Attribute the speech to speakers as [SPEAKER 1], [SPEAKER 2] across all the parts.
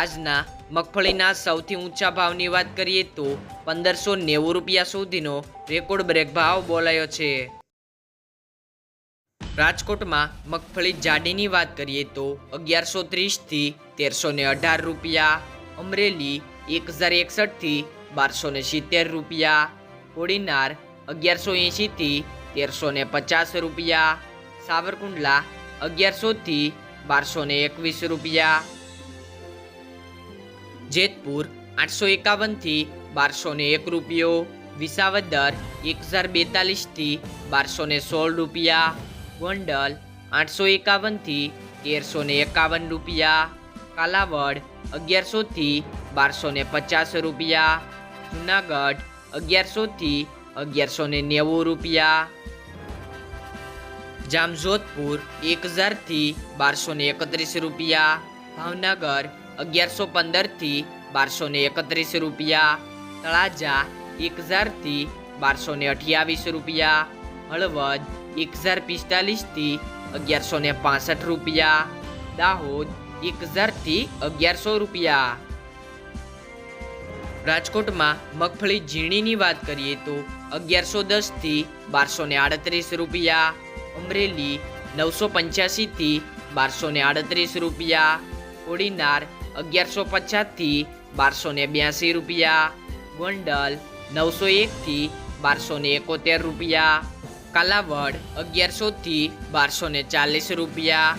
[SPEAKER 1] આજના મગફળીના સૌથી ઊંચા ભાવની વાત કરીએ તો પંદરસો નેવું રૂપિયા સુધીનો રેકોર્ડ બ્રેક ભાવ બોલાયો છે. રાજકોટમાં મગફળી જાડીની વાત કરીએ તો અગિયારસો ત્રીસથી તેરસો ને અઢાર રૂપિયા, અમરેલી એક હજાર એકસઠથી બારસો ને સિત્તેર રૂપિયા, કોડીનાર અગિયારસો એંશીથી તેરસો ને પચાસ રૂપિયા, સાવરકુંડલા અગિયારસોથી બારસો ને એકવીસ રૂપિયા જેતપુર આઠસો એકાવનથી બારસો ને એક રૂપિયો, વિસાવદર એક હજાર બેતાલીસથી બારસો ને સોળ રૂપિયા, ગોંડલ આઠસો એકાવનથી તેરસો ને એકાવન રૂપિયા, કાલાવડ અગિયારસોથી બારસો ને પચાસ રૂપિયા, જુનાગઢ અગિયારસોથી અગિયારસો ને નેવું રૂપિયા, જામજોધપુર એક હજારથી બારસો ને એકત્રીસ રૂપિયા, ભાવનગર અગિયારસો પંદરથી બારસો ને એકત્રીસ રૂપિયા. તળાજા એક હજારથી બારસો ને અઠ્યાવીસ રૂપિયા. હળવદ એક હજાર પિસ્તાલીસથી અગિયારસો ને પાસઠ રૂપિયા. દાહોદ એક હજારથી અગિયારસો રૂપિયા. રાજકોટમાં મગફળી ઝીણીની વાત કરીએ તો અગિયારસો દસથી બારસો ને આડત્રીસ રૂપિયા. અમરેલી નવસો પંચ્યાસીથી બારસો ને આડત્રીસ રૂપિયા. કોડીનાર અગિયારસો પચાસથી બારસો ને બ્યાસી રૂપિયા. ગોંડલ નવસો એકથી બારસો ને એકોતેર રૂપિયા. કાલાવડ અગિયારસોથી બારસો ને ચાલીસ રૂપિયા.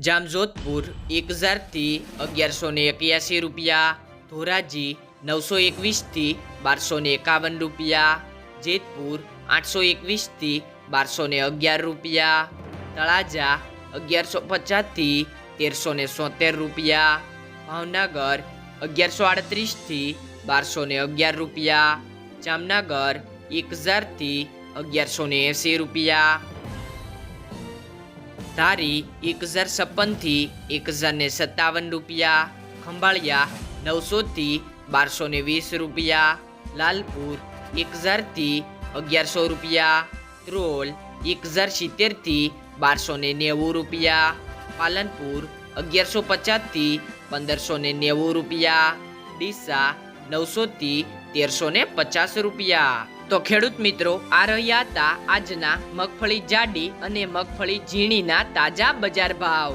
[SPEAKER 1] જામજોધપુર એક હજારથી અગિયારસો ને એક્યાસી રૂપિયા. ધોરાજી નવસો એકવીસથી બારસો ને એકાવન રૂપિયા. જેતપુર આઠસો એકવીસથી બારસો ને અગિયાર રૂપિયા. તળાજા અગિયારસો પચાસથી તેરસો ને સોતેર રૂપિયા. ભાવનગર અગિયારસો આડત્રીસથી બારસો ને અગિયાર રૂપિયા. જામનગર એક હજારથી અગિયારસો ને એંસી રૂપિયા. ધારી એક હજાર છપ્પનથી એક હજાર ને સત્તાવન રૂપિયા. ખંભાળિયા નવસોથી બારસો ને વીસ રૂપિયા. લાલપુર એક હજારથી અગિયારસો રૂપિયા. ત્રોલ એક હજાર સિત્તેરથી બારસો ને નેવું રૂપિયા. પાલનપુર, અગિયારસો પચાસથી પંદરસો ને નેવું રૂપિયા. ડીસા, નવસોથી તેરસો ને પચાસ રૂપિયા. તો ખેડૂત મિત્રો, આ રહ્યા હતા આજના મગફળી જાડી અને મગફળી ઝીણીના તાજા બજાર ભાવ.